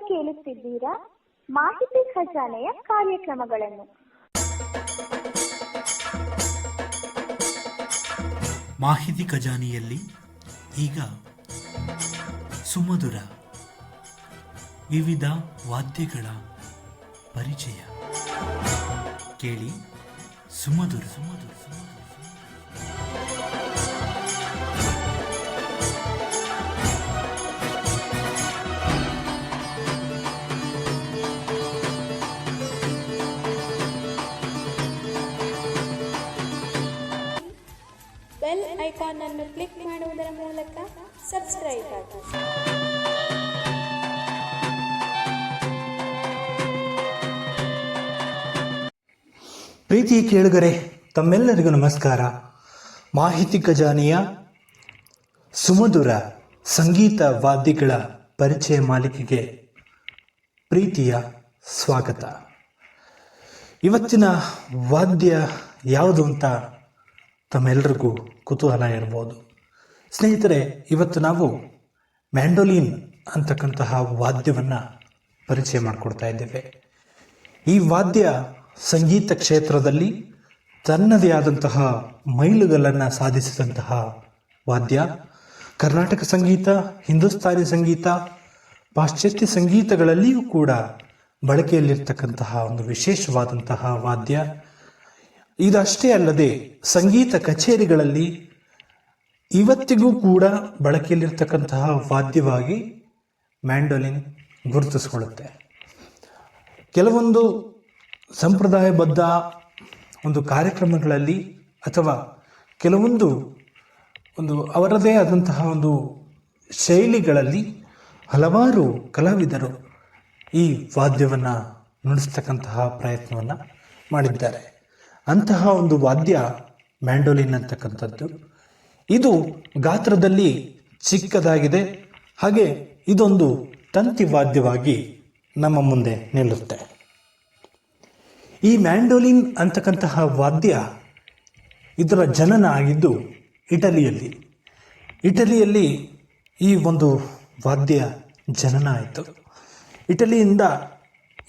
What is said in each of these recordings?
ಕೇಳುತ್ತಿದ್ದೀರಾ ಮಾಹಿತಿ ಖಜಾನೆಯ ಕಾರ್ಯಕ್ರಮಗಳನ್ನು. ಮಾಹಿತಿ ಖಜಾನೆಯಲ್ಲಿ ಈಗ ಸುಮಧುರ, ವಿವಿಧ ವಾದ್ಯಗಳ ಪರಿಚಯ. ಕೇಳಿ ಸುಮಧುರ ಸುಮಧುರ ಸುಮಧುರ. ಐಕಾನ್ ಅನ್ನು ಕ್ಲಿಕ್ ಮಾಡುವುದರ ಮೂಲಕ ಸಬ್ಸ್ಕ್ರೈಬ್ ಆಗಿ. ಪ್ರೀತಿ ಕೇಳುಗರೆ, ತಮ್ಮೆಲ್ಲರಿಗೂ ನಮಸ್ಕಾರ. ಮಾಹಿತಿ ಖಜಾನೆಯ ಸುಮಧುರ ಸಂಗೀತ ವಾದ್ಯಗಳ ಪರಿಚಯ ಮಾಲಿಕೆಗೆ ಪ್ರೀತಿಯ ಸ್ವಾಗತ. ಇವತ್ತಿನ ವಾದ್ಯ ಯಾವುದು ಅಂತ ತಮ್ಮೆಲ್ಲರಿಗೂ ಕುತೂಹಲ ಇರ್ಬೋದು ಸ್ನೇಹಿತರೆ, ಇವತ್ತು ನಾವು ಮ್ಯಾಂಡೋಲಿನ್ ಅಂತಕ್ಕಂತಹ ವಾದ್ಯವನ್ನು ಪರಿಚಯ ಮಾಡಿಕೊಡ್ತಾ ಇದ್ದೇವೆ. ಈ ವಾದ್ಯ ಸಂಗೀತ ಕ್ಷೇತ್ರದಲ್ಲಿ ತನ್ನದೇ ಆದಂತಹ ಮೈಲುಗಲ್ಲನ್ನು ಸಾಧಿಸಿದಂತಹ ವಾದ್ಯ. ಕರ್ನಾಟಕ ಸಂಗೀತ, ಹಿಂದೂಸ್ತಾನಿ ಸಂಗೀತ, ಪಾಶ್ಚಾತ್ಯ ಸಂಗೀತಗಳಲ್ಲಿಯೂ ಕೂಡ ಬಳಕೆಯಲ್ಲಿರ್ತಕ್ಕಂತಹ ಒಂದು ವಿಶೇಷವಾದಂತಹ ವಾದ್ಯ. ಇದಷ್ಟೇ ಅಲ್ಲದೆ ಸಂಗೀತ ಕಚೇರಿಗಳಲ್ಲಿ ಇವತ್ತಿಗೂ ಕೂಡ ಬಳಕೆಯಲ್ಲಿರ್ತಕ್ಕಂತಹ ವಾದ್ಯವಾಗಿ ಮ್ಯಾಂಡೋಲಿನ್ ಗುರುತಿಸಿಕೊಳ್ಳುತ್ತೆ. ಕೆಲವೊಂದು ಸಂಪ್ರದಾಯಬದ್ಧ ಒಂದು ಕಾರ್ಯಕ್ರಮಗಳಲ್ಲಿ ಅಥವಾ ಕೆಲವೊಂದು ಒಂದು ಅವರದೇ ಆದಂತಹ ಒಂದು ಶೈಲಿಗಳಲ್ಲಿ ಹಲವಾರು ಕಲಾವಿದರು ಈ ವಾದ್ಯವನ್ನು ನುಡಿಸ್ತಕ್ಕಂತಹ ಪ್ರಯತ್ನವನ್ನು ಮಾಡಿದ್ದಾರೆ. ಅಂತಹ ಒಂದು ವಾದ್ಯ ಮ್ಯಾಂಡೋಲಿನ್ ಅಂತಕ್ಕಂಥದ್ದು. ಇದು ಗಾತ್ರದಲ್ಲಿ ಚಿಕ್ಕದಾಗಿದೆ. ಹಾಗೆ ಇದೊಂದು ತಂತಿ ವಾದ್ಯವಾಗಿ ನಮ್ಮ ಮುಂದೆ ನಿಲ್ಲುತ್ತೆ. ಈ ಮ್ಯಾಂಡೋಲಿನ್ ಅಂತಕ್ಕಂತಹ ವಾದ್ಯ ಇದರ ಜನನ ಆಗಿದ್ದು ಇಟಲಿಯಲ್ಲಿ. ಇಟಲಿಯಲ್ಲಿ ಈ ಒಂದು ವಾದ್ಯ ಜನನ ಆಯಿತು. ಇಟಲಿಯಿಂದ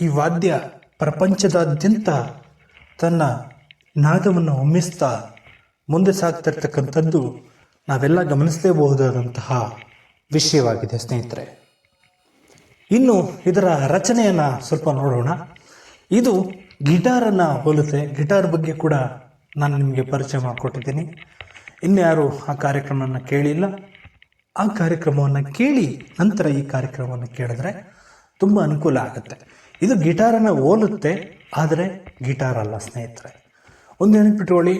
ಈ ವಾದ್ಯ ಪ್ರಪಂಚದಾದ್ಯಂತ ತನ್ನ ನಾದವನ್ನು ಒಮ್ಮಿಸ್ತಾ ಮುಂದೆ ಸಾಗ್ತಿರ್ತಕ್ಕಂಥದ್ದು ನಾವೆಲ್ಲ ಗಮನಿಸಲೇಬಹುದಾದಂತಹ ವಿಷಯವಾಗಿದೆ, ಸ್ನೇಹಿತರೆ. ಇನ್ನು ಇದರ ರಚನೆಯನ್ನು ಸ್ವಲ್ಪ ನೋಡೋಣ. ಇದು ಗಿಟಾರನ್ನು ಹೋಲುತ್ತೆ. ಗಿಟಾರ್ ಬಗ್ಗೆ ಕೂಡ ನಾನು ನಿಮಗೆ ಪರಿಚಯ ಮಾಡಿಕೊಟ್ಟಿದ್ದೀನಿ. ಇನ್ಯಾರು ಆ ಕಾರ್ಯಕ್ರಮವನ್ನು ಕೇಳಿಲ್ಲ. ಆ ಕಾರ್ಯಕ್ರಮವನ್ನು ಕೇಳಿ ನಂತರ ಈ ಕಾರ್ಯಕ್ರಮವನ್ನು ಕೇಳಿದ್ರೆ ತುಂಬ ಅನುಕೂಲ ಆಗುತ್ತೆ. ಇದು ಗಿಟಾರನ್ನು ಹೋಲುತ್ತೆ, ಆದರೆ ಗಿಟಾರ್ ಅಲ್ಲ, ಸ್ನೇಹಿತರೆ. ಒಂದು ನೆನಪಿಟ್ಕೊಳ್ಳಿ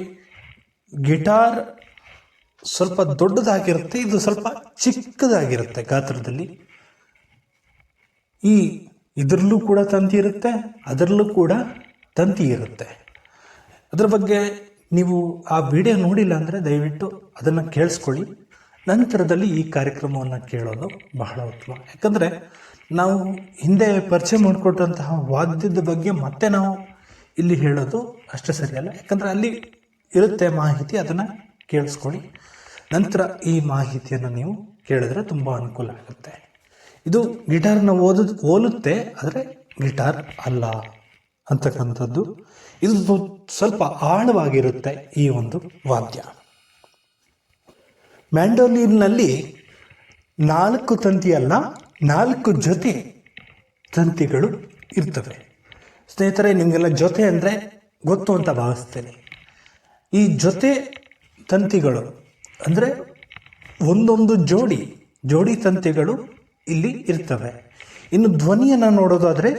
ಗಿಟಾರ್ ಸ್ವಲ್ಪ ದೊಡ್ಡದಾಗಿರುತ್ತೆ, ಇದು ಸ್ವಲ್ಪ ಚಿಕ್ಕದಾಗಿರುತ್ತೆ ಗಾತ್ರದಲ್ಲಿ. ಈ ಇದರಲ್ಲೂ ಕೂಡ ತಂತಿ ಇರುತ್ತೆ, ಅದರಲ್ಲೂ ಕೂಡ ತಂತಿ ಇರುತ್ತೆ. ಅದರ ಬಗ್ಗೆ ನೀವು ಆ ವಿಡಿಯೋ ನೋಡಿಲ್ಲ ಅಂದರೆ ದಯವಿಟ್ಟು ಅದನ್ನು ಕೇಳಿಸ್ಕೊಳ್ಳಿ. ನಂತರದಲ್ಲಿ ಈ ಕಾರ್ಯಕ್ರಮವನ್ನು ಕೇಳೋದು ಬಹಳ ಉತ್ತಮ. ಯಾಕಂದರೆ ನಾವು ಹಿಂದೆ ಪರಿಚಯ ಮಾಡಿಕೊಟ್ಟಂತಹ ವಾದ್ಯದ ಬಗ್ಗೆ ಮತ್ತೆ ನಾವು ಇಲ್ಲಿ ಹೇಳೋದು ಅಷ್ಟು ಸರಿಯಲ್ಲ. ಯಾಕಂದರೆ ಅಲ್ಲಿ ಇರುತ್ತೆ ಮಾಹಿತಿ, ಅದನ್ನು ಕೇಳಿಸ್ಕೊಳ್ಳಿ. ನಂತರ ಈ ಮಾಹಿತಿಯನ್ನು ನೀವು ಕೇಳಿದ್ರೆ ತುಂಬ ಅನುಕೂಲ ಆಗುತ್ತೆ. ಇದು ಗಿಟಾರ್ನ ಓದು, ಓಲುತ್ತೆ, ಆದರೆ ಗಿಟಾರ್ ಅಲ್ಲ ಅಂತಕ್ಕಂಥದ್ದು. ಇದು ಸ್ವಲ್ಪ ಆಳವಾಗಿರುತ್ತೆ ಈ ಒಂದು ವಾದ್ಯ. ಮ್ಯಾಂಡೋಲಿನ್ನಲ್ಲಿ ನಾಲ್ಕು ತಂತಿ ಅಲ್ಲ ನಾಲ್ಕು ಜೊತೆ ತಂತಿಗಳು ಇರ್ತವೆ. ಸ್ನೇಹಿತರೆ, ನಿಮಗೆಲ್ಲ ಜೊತೆ ಅಂದರೆ ಗೊತ್ತು ಅಂತ ಭಾವಿಸ್ತೇನೆ. ಈ ಜೊತೆ ತಂತಿಗಳು ಅಂದರೆ ಒಂದೊಂದು ಜೋಡಿ ಜೋಡಿ ತಂತಿಗಳು ಇಲ್ಲಿ ಇರ್ತವೆ. ಇನ್ನು ಧ್ವನಿಯನ್ನು ನೋಡೋದಾದರೆ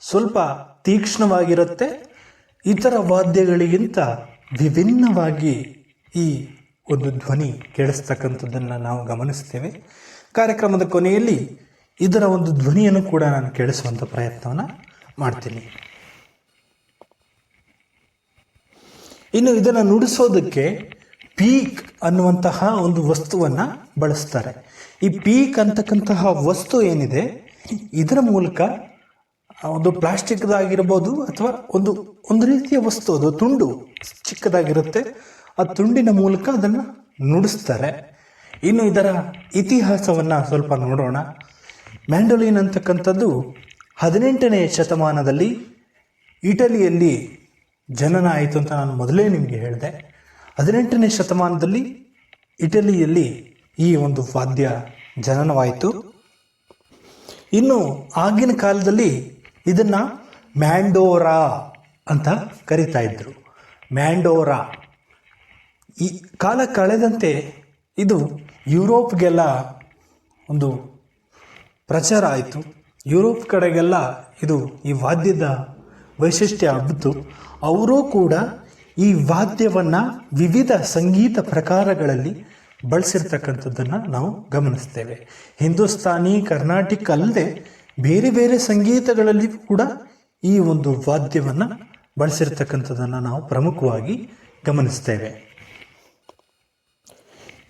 ಸ್ವಲ್ಪ ತೀಕ್ಷ್ಣವಾಗಿರುತ್ತೆ. ಇತರ ವಾದ್ಯಗಳಿಗಿಂತ ವಿಭಿನ್ನವಾಗಿ ಈ ಒಂದು ಧ್ವನಿ ಕೇಳಿಸ್ತಕ್ಕಂಥದ್ದನ್ನು ನಾವು ಗಮನಿಸ್ತೇವೆ. ಕಾರ್ಯಕ್ರಮದ ಕೊನೆಯಲ್ಲಿ ಇದರ ಒಂದು ಧ್ವನಿಯನ್ನು ಕೂಡ ನಾನು ಕೇಳಿಸುವಂಥ ಪ್ರಯತ್ನವನ್ನು ಮಾಡ್ತೀನಿ. ಇನ್ನು ಇದನ್ನು ನುಡಿಸೋದಕ್ಕೆ ಪೀಕ್ ಅನ್ನುವಂತಹ ಒಂದು ವಸ್ತುವನ್ನು ಬಳಸ್ತಾರೆ. ಈ ಪೀಕ್ ಅಂತಕ್ಕಂತಹ ವಸ್ತು ಏನಿದೆ, ಇದರ ಮೂಲಕ ಒಂದು ಪ್ಲಾಸ್ಟಿಕ್ದಾಗಿರ್ಬೋದು ಅಥವಾ ಒಂದು ಒಂದು ರೀತಿಯ ವಸ್ತು, ಅದು ತುಂಡು ಚಿಕ್ಕದಾಗಿರುತ್ತೆ, ಆ ತುಂಡಿನ ಮೂಲಕ ಅದನ್ನು ನುಡಿಸ್ತಾರೆ. ಇನ್ನು ಇದರ ಇತಿಹಾಸವನ್ನು ಸ್ವಲ್ಪ ನೋಡೋಣ. ಮ್ಯಾಂಡೋಲಿನ್ ಅಂತಕ್ಕಂಥದ್ದು ಹದಿನೆಂಟನೇ ಶತಮಾನದಲ್ಲಿ ಇಟಲಿಯಲ್ಲಿ ಜನನ ಆಯಿತು ಅಂತ ನಾನು ಮೊದಲೇ ನಿಮಗೆ ಹೇಳಿದೆ. ಹದಿನೆಂಟನೇ ಶತಮಾನದಲ್ಲಿ ಇಟಲಿಯಲ್ಲಿ ಈ ಒಂದು ವಾದ್ಯ ಜನನವಾಯಿತು. ಇನ್ನು ಆಗಿನ ಕಾಲದಲ್ಲಿ ಇದನ್ನು ಮ್ಯಾಂಡೋರಾ ಅಂತ ಕರೀತಾ ಇದ್ದರು ಮ್ಯಾಂಡೋರಾ. ಈ ಕಾಲ ಕಳೆದಂತೆ ಇದು ಯುರೋಪ್ಗೆಲ್ಲ ಒಂದು ಪ್ರಚಾರ ಆಯಿತು. ಯುರೋಪ್ ಕಡೆಗೆಲ್ಲ ಇದು ಈ ವಾದ್ಯದ ವೈಶಿಷ್ಟ್ಯ ಹಬ್ಬಿತು. ಅವರೂ ಕೂಡ ಈ ವಾದ್ಯವನ್ನು ವಿವಿಧ ಸಂಗೀತ ಪ್ರಕಾರಗಳಲ್ಲಿ ಬಳಸಿರ್ತಕ್ಕಂಥದ್ದನ್ನು ನಾವು ಗಮನಿಸ್ತೇವೆ. ಹಿಂದೂಸ್ತಾನಿ, ಕರ್ನಾಟಿಕ್ ಅಲ್ಲದೆ ಬೇರೆ ಬೇರೆ ಸಂಗೀತಗಳಲ್ಲಿ ಕೂಡ ಈ ಒಂದು ವಾದ್ಯವನ್ನು ಬಳಸಿರ್ತಕ್ಕಂಥದ್ದನ್ನು ನಾವು ಪ್ರಮುಖವಾಗಿ ಗಮನಿಸ್ತೇವೆ.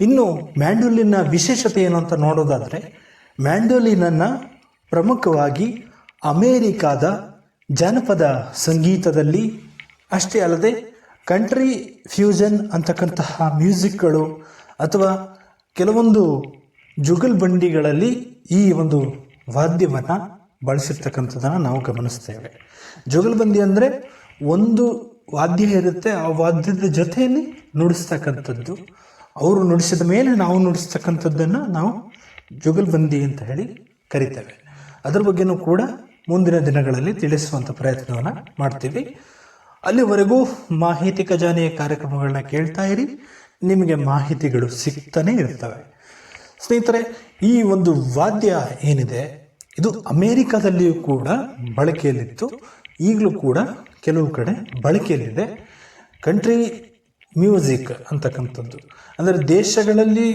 ಇನ್ನು ಮ್ಯಾಂಡೋಲಿನ ವಿಶೇಷತೆ ಏನು ಅಂತ ನೋಡೋದಾದರೆ, ಮ್ಯಾಂಡೋಲಿನನ್ನು ಪ್ರಮುಖವಾಗಿ ಅಮೇರಿಕಾದ ಜಾನಪದ ಸಂಗೀತದಲ್ಲಿ ಅಷ್ಟೇ ಅಲ್ಲದೆ ಕಂಟ್ರಿ ಫ್ಯೂಷನ್ ಅಂತಕ್ಕಂತಹ ಮ್ಯೂಸಿಕ್ಗಳು ಅಥವಾ ಕೆಲವೊಂದು ಜುಗಲ್ ಬಂಡಿಗಳಲ್ಲಿ ಈ ಒಂದು ವಾದ್ಯವನ್ನು ಬಳಸಿರ್ತಕ್ಕಂಥದ್ದನ್ನು ನಾವು ಗಮನಿಸ್ತೇವೆ. ಜುಗಲ್ಬಂದಿ ಅಂದರೆ ಒಂದು ವಾದ್ಯ ಇರುತ್ತೆ, ಆ ವಾದ್ಯದ ಜೊತೆಯಲ್ಲಿ ನುಡಿಸ್ತಕ್ಕಂಥದ್ದು. ಅವರು ನುಡಿಸಿದ ಮೇಲೆ ನಾವು ನುಡಿಸ್ತಕ್ಕಂಥದ್ದನ್ನು ನಾವು ಜುಗಲ್ಬಂದಿ ಅಂತ ಹೇಳಿ ಕರಿತೇವೆ. ಅದ್ರ ಬಗ್ಗೆನೂ ಕೂಡ ಮುಂದಿನ ದಿನಗಳಲ್ಲಿ ತಿಳಿಸುವಂಥ ಪ್ರಯತ್ನವನ್ನು ಮಾಡ್ತೀವಿ. ಅಲ್ಲಿವರೆಗೂ ಮಾಹಿತಿ ಖಜಾನೆಯ ಕಾರ್ಯಕ್ರಮಗಳನ್ನ ಕೇಳ್ತಾ ಇರಿ. ನಿಮಗೆ ಮಾಹಿತಿಗಳು ಸಿಗ್ತಾನೆ ಇರ್ತವೆ. ಸ್ನೇಹಿತರೆ, ಈ ಒಂದು ವಾದ್ಯ ಏನಿದೆ, ಇದು ಅಮೇರಿಕಾದಲ್ಲಿಯೂ ಕೂಡ ಬಳಕೆಯಲ್ಲಿತ್ತು. ಈಗಲೂ ಕೂಡ ಕೆಲವು ಕಡೆ ಬಳಕೆಯಲ್ಲಿದೆ. ಕಂಟ್ರಿ ಮ್ಯೂಸಿಕ್ ಅಂತಕ್ಕಂಥದ್ದು. ಅಂದರೆ ದೇಶಗಳಲ್ಲಿ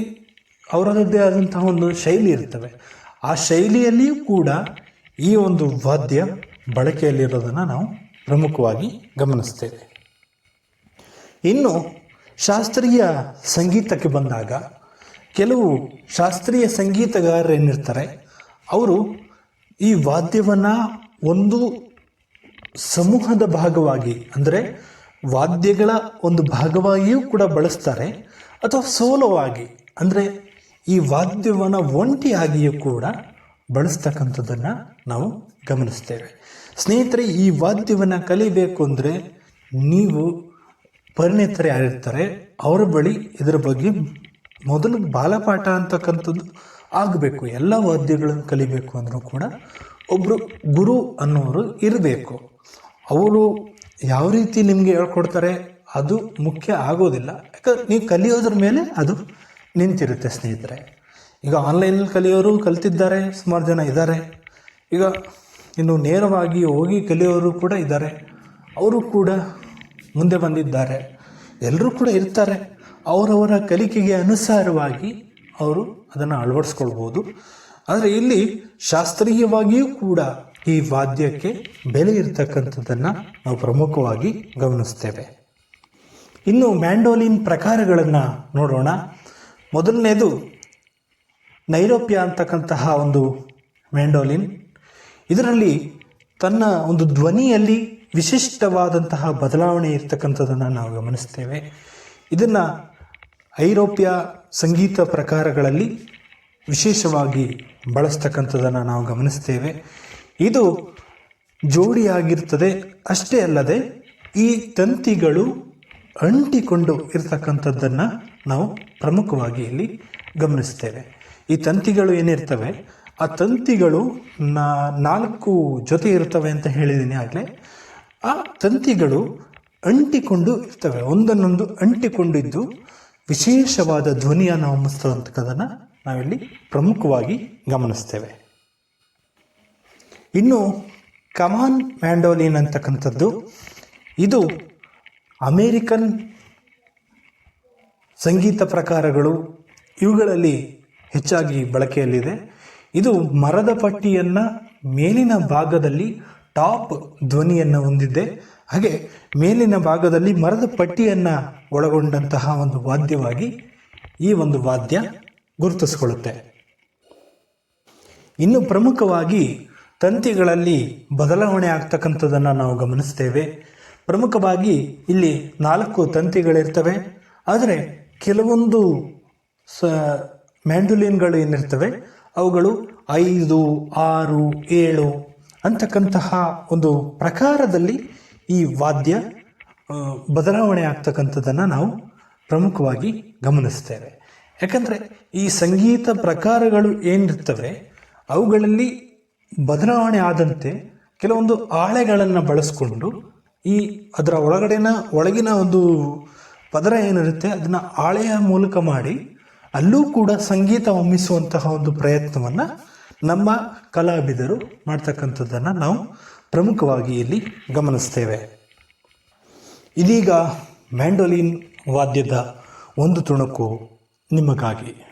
ಅವರದ್ದೇ ಆದಂತಹ ಒಂದು ಶೈಲಿ ಇರ್ತವೆ. ಆ ಶೈಲಿಯಲ್ಲಿಯೂ ಕೂಡ ಈ ಒಂದು ವಾದ್ಯ ಬಳಕೆಯಲ್ಲಿರೋದನ್ನು ನಾವು ಪ್ರಮುಖವಾಗಿ ಗಮನಿಸ್ತೇವೆ. ಇನ್ನು ಶಾಸ್ತ್ರೀಯ ಸಂಗೀತಕ್ಕೆ ಬಂದಾಗ ಕೆಲವು ಶಾಸ್ತ್ರೀಯ ಸಂಗೀತಗಾರರೇನಿರ್ತಾರೆ, ಅವರು ಈ ವಾದ್ಯವನ್ನು ಒಂದು ಸಮೂಹದ ಭಾಗವಾಗಿ, ಅಂದರೆ ವಾದ್ಯಗಳ ಒಂದು ಭಾಗವಾಗಿಯೂ ಕೂಡ ಬಳಸ್ತಾರೆ, ಅಥವಾ ಸೋಲವಾಗಿ, ಅಂದರೆ ಈ ವಾದ್ಯವನ್ನು ಒಂಟಿಯಾಗಿಯೂ ಕೂಡ ಬಳಸ್ತಕ್ಕಂಥದ್ದನ್ನು ನಾವು ಗಮನಿಸ್ತೇವೆ. ಸ್ನೇಹಿತರೆ, ಈ ವಾದ್ಯವನ್ನು ಕಲಿಬೇಕು ಅಂದರೆ ನೀವು ಪರಿಣಿತರೇ ಆಗಿರ್ತಾರೆ. ಅವರ ಬಳಿ ಇದರ ಬಗ್ಗೆ ಮೊದಲು ಬಾಲಪಾಠ ಅಂತಕ್ಕಂಥದ್ದು ಆಗಬೇಕು. ಎಲ್ಲ ವಾದ್ಯಗಳನ್ನು ಕಲಿಬೇಕು ಅಂದರೂ ಕೂಡ ಒಬ್ಬರು ಗುರು ಅನ್ನೋರು ಇರಬೇಕು. ಅವರು ಯಾವ ರೀತಿ ನಿಮಗೆ ಹೇಳ್ಕೊಡ್ತಾರೆ ಅದು ಮುಖ್ಯ ಆಗೋದಿಲ್ಲ. ಯಾಕಂದ್ರೆ ನೀವು ಕಲಿಯೋದ್ರ ಮೇಲೆ ಅದು ನಿಂತಿರುತ್ತೆ ಸ್ನೇಹಿತರೆ. ಈಗ ಆನ್ಲೈನಲ್ಲಿ ಕಲಿಯೋರು ಕಲ್ತಿದ್ದಾರೆ, ಸುಮಾರು ಜನ ಇದ್ದಾರೆ. ಈಗ ಇನ್ನು ನೇರವಾಗಿ ಹೋಗಿ ಕಲಿಯೋರು ಕೂಡ ಇದ್ದಾರೆ. ಅವರು ಕೂಡ ಮುಂದೆ ಬಂದಿದ್ದಾರೆ. ಎಲ್ಲರೂ ಕೂಡ ಇರ್ತಾರೆ. ಅವರವರ ಕಲಿಕೆಗೆ ಅನುಸಾರವಾಗಿ ಅವರು ಅದನ್ನು ಅಳವಡಿಸ್ಕೊಳ್ಬೋದು. ಆದರೆ ಇಲ್ಲಿ ಶಾಸ್ತ್ರೀಯವಾಗಿಯೂ ಕೂಡ ಈ ವಾದ್ಯಕ್ಕೆ ಬೆಲೆ ಇರತಕ್ಕಂಥದ್ದನ್ನು ನಾವು ಪ್ರಮುಖವಾಗಿ ಗಮನಿಸ್ತೇವೆ. ಇನ್ನು ಮ್ಯಾಂಡೋಲಿನ್ ಪ್ರಕಾರಗಳನ್ನು ನೋಡೋಣ. ಮೊದಲನೇದು ನೈರೋಪ್ಯ ಅಂತಕ್ಕಂತಹ ಒಂದು ಮ್ಯಾಂಡೋಲಿನ್ ಇದರಲ್ಲಿ ತನ್ನ ಒಂದು ಧ್ವನಿಯಲ್ಲಿ ವಿಶಿಷ್ಟವಾದಂತಹ ಬದಲಾವಣೆ ಇರ್ತಕ್ಕಂಥದ್ದನ್ನು ನಾವು ಗಮನಿಸ್ತೇವೆ. ಇದನ್ನು ಐರೋಪ್ಯ ಸಂಗೀತ ಪ್ರಕಾರಗಳಲ್ಲಿ ವಿಶೇಷವಾಗಿ ಬಳಸ್ತಕ್ಕಂಥದ್ದನ್ನು ನಾವು ಗಮನಿಸ್ತೇವೆ. ಇದು ಜೋಡಿಯಾಗಿರ್ತದೆ. ಅಷ್ಟೇ ಅಲ್ಲದೆ ಈ ತಂತಿಗಳು ಅಂಟಿಕೊಂಡು ಇರತಕ್ಕಂಥದ್ದನ್ನು ನಾವು ಪ್ರಮುಖವಾಗಿ ಇಲ್ಲಿ ಗಮನಿಸ್ತೇವೆ ಈ ತಂತಿಗಳು ಏನಿರ್ತವೆ? ಆ ತಂತಿಗಳು ನಾಲ್ಕು ಜೊತೆ ಇರ್ತವೆ ಅಂತ ಹೇಳಿದ್ದೀನಿ ಆಗಲೇ. ಆ ತಂತಿಗಳು ಅಂಟಿಕೊಂಡು ಇರ್ತವೆ. ಒಂದನ್ನೊಂದು ಅಂಟಿಕೊಂಡಿದ್ದು ವಿಶೇಷವಾದ ಧ್ವನಿಯನ್ನು ಹೊಮ್ಮಿಸ್ತಕ್ಕಂಥದ್ದನ್ನು ನಾವಿಲ್ಲಿ ಪ್ರಮುಖವಾಗಿ ಗಮನಿಸ್ತೇವೆ. ಇನ್ನು ಕಮಾನ್ ಮ್ಯಾಂಡೋಲಿನ್ ಅಂತಕ್ಕಂಥದ್ದು, ಇದು ಅಮೇರಿಕನ್ ಸಂಗೀತ ಪ್ರಕಾರಗಳು ಇವುಗಳಲ್ಲಿ ಹೆಚ್ಚಾಗಿ ಬಳಕೆಯಲ್ಲಿದೆ. ಇದು ಮರದ ಪಟ್ಟಿಯನ್ನು ಮೇಲಿನ ಭಾಗದಲ್ಲಿ ಟಾಪ್ ಧ್ವನಿಯನ್ನು ಹೊಂದಿದೆ. ಹಾಗೆ ಮೇಲಿನ ಭಾಗದಲ್ಲಿ ಮರದ ಪಟ್ಟಿಯನ್ನು ಒಳಗೊಂಡಂತಹ ಒಂದು ವಾದ್ಯವಾಗಿ ಈ ಒಂದು ವಾದ್ಯ ಗುರುತಿಸಿಕೊಳ್ಳುತ್ತೆ. ಇನ್ನು ಪ್ರಮುಖವಾಗಿ ತಂತಿಗಳಲ್ಲಿ ಬದಲಾವಣೆ ಆಗ್ತಕ್ಕಂಥದ್ದನ್ನು ನಾವು ಗಮನಿಸ್ತೇವೆ. ಪ್ರಮುಖವಾಗಿ ಇಲ್ಲಿ ನಾಲ್ಕು ತಂತಿಗಳಿರ್ತವೆ. ಆದರೆ ಕೆಲವೊಂದು ಸ ಮ್ಯಾಂಡುಲಿನ್ಗಳು ಏನಿರ್ತವೆ, ಅವುಗಳು ಐದು, ಆರು, ಏಳು ಅಂತಕ್ಕಂತಹ ಒಂದು ಪ್ರಕಾರದಲ್ಲಿ ಈ ವಾದ್ಯ ಬದಲಾವಣೆ ಆಗ್ತಕ್ಕಂಥದ್ದನ್ನು ನಾವು ಪ್ರಮುಖವಾಗಿ ಗಮನಿಸ್ತೇವೆ. ಯಾಕಂದರೆ ಈ ಸಂಗೀತ ಪ್ರಕಾರಗಳು ಏನಿರ್ತವೆ, ಅವುಗಳಲ್ಲಿ ಬದಲಾವಣೆ ಆದಂತೆ ಕೆಲವೊಂದು ಆಳೆಗಳನ್ನು ಬಳಸ್ಕೊಂಡು ಈ ಅದರ ಒಳಗಡೆನ, ಒಳಗಿನ ಒಂದು ಪದರ ಏನಿರುತ್ತೆ ಅದನ್ನು ಆಳೆಯ ಮೂಲಕ ಮಾಡಿ ಅಲ್ಲೂ ಕೂಡ ಸಂಗೀತ ಹೊಮ್ಮಿಸುವಂತಹ ಒಂದು ಪ್ರಯತ್ನವನ್ನು ನಮ್ಮ ಕಲಾವಿದರು ಮಾಡ್ತಕ್ಕಂಥದ್ದನ್ನು ನಾವು ಪ್ರಮುಖವಾಗಿ ಇಲ್ಲಿ ಗಮನಿಸ್ತೇವೆ. ಇದೀಗ ಮ್ಯಾಂಡೋಲಿನ್ ವಾದ್ಯದ ಒಂದು ತುಣುಕು ನಿಮಗಾಗಿ.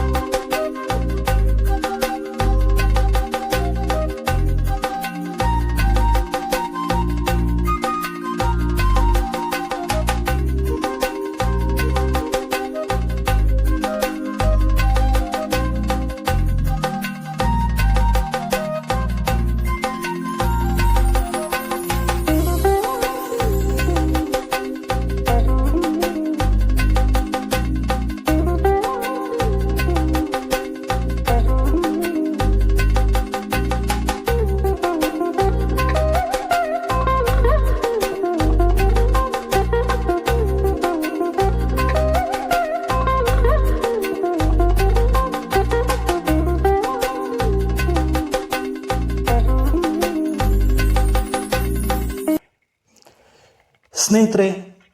ಸ್ನೇಹಿತರೆ,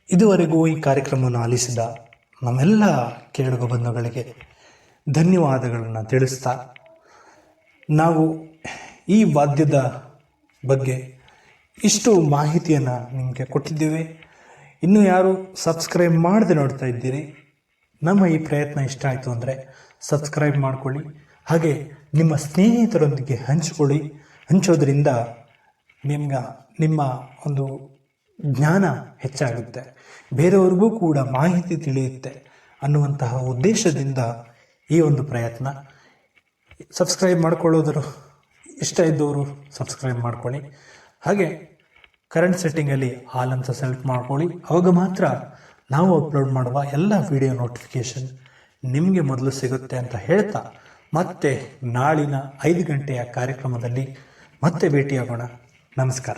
ಇದುವರೆಗೂ ಈ ಕಾರ್ಯಕ್ರಮವನ್ನು ಆಲಿಸಿದ ನಮ್ಮೆಲ್ಲ ಕೇಳುಗ ಬಂಧುಗಳಿಗೆ ಧನ್ಯವಾದಗಳನ್ನು ತಿಳಿಸ್ತಾ, ನಾವು ಈ ವಾದ್ಯದ ಬಗ್ಗೆ ಇಷ್ಟು ಮಾಹಿತಿಯನ್ನು ನಿಮಗೆ ಕೊಟ್ಟಿದ್ದೇವೆ. ಇನ್ನೂ ಯಾರು ಸಬ್ಸ್ಕ್ರೈಬ್ ಮಾಡದೆ ನೋಡ್ತಾ ಇದ್ದೀರಿ, ನಮ್ಮ ಈ ಪ್ರಯತ್ನ ಇಷ್ಟ ಆಯಿತು ಅಂದರೆ ಸಬ್ಸ್ಕ್ರೈಬ್ ಮಾಡಿಕೊಳ್ಳಿ. ಹಾಗೆ ನಿಮ್ಮ ಸ್ನೇಹಿತರೊಂದಿಗೆ ಹಂಚಿಕೊಳ್ಳಿ. ಹಂಚೋದ್ರಿಂದ ನಿಮ್ಗೆ, ನಿಮ್ಮ ಒಂದು ಜ್ಞಾನ ಹೆಚ್ಚಾಗುತ್ತೆ. ಬೇರೆಯವ್ರಿಗೂ ಕೂಡ ಮಾಹಿತಿ ತಿಳಿಯುತ್ತೆ ಅನ್ನುವಂತಹ ಉದ್ದೇಶದಿಂದ ಈ ಒಂದು ಪ್ರಯತ್ನ. ಸಬ್ಸ್ಕ್ರೈಬ್ ಮಾಡ್ಕೊಳ್ಳೋದರು ಇಷ್ಟ ಇದ್ದವರು ಸಬ್ಸ್ಕ್ರೈಬ್ ಮಾಡ್ಕೊಳ್ಳಿ. ಹಾಗೆ ಕರೆಂಟ್ ಸೆಟ್ಟಿಂಗಲ್ಲಿ ಆಲ್ ಅಂತ ಸೆಲೆಕ್ಟ್ ಮಾಡ್ಕೊಳ್ಳಿ. ಅವಾಗ ಮಾತ್ರ ನಾವು ಅಪ್ಲೋಡ್ ಮಾಡುವ ಎಲ್ಲ ವಿಡಿಯೋ ನೋಟಿಫಿಕೇಷನ್ ನಿಮಗೆ ಮೊದಲು ಸಿಗುತ್ತೆ ಅಂತ ಹೇಳ್ತಾ ಮತ್ತೆ ನಾಳಿನ ಐದು ಗಂಟೆಯ ಕಾರ್ಯಕ್ರಮದಲ್ಲಿ ಮತ್ತೆ ಭೇಟಿಯಾಗೋಣ. ನಮಸ್ಕಾರ.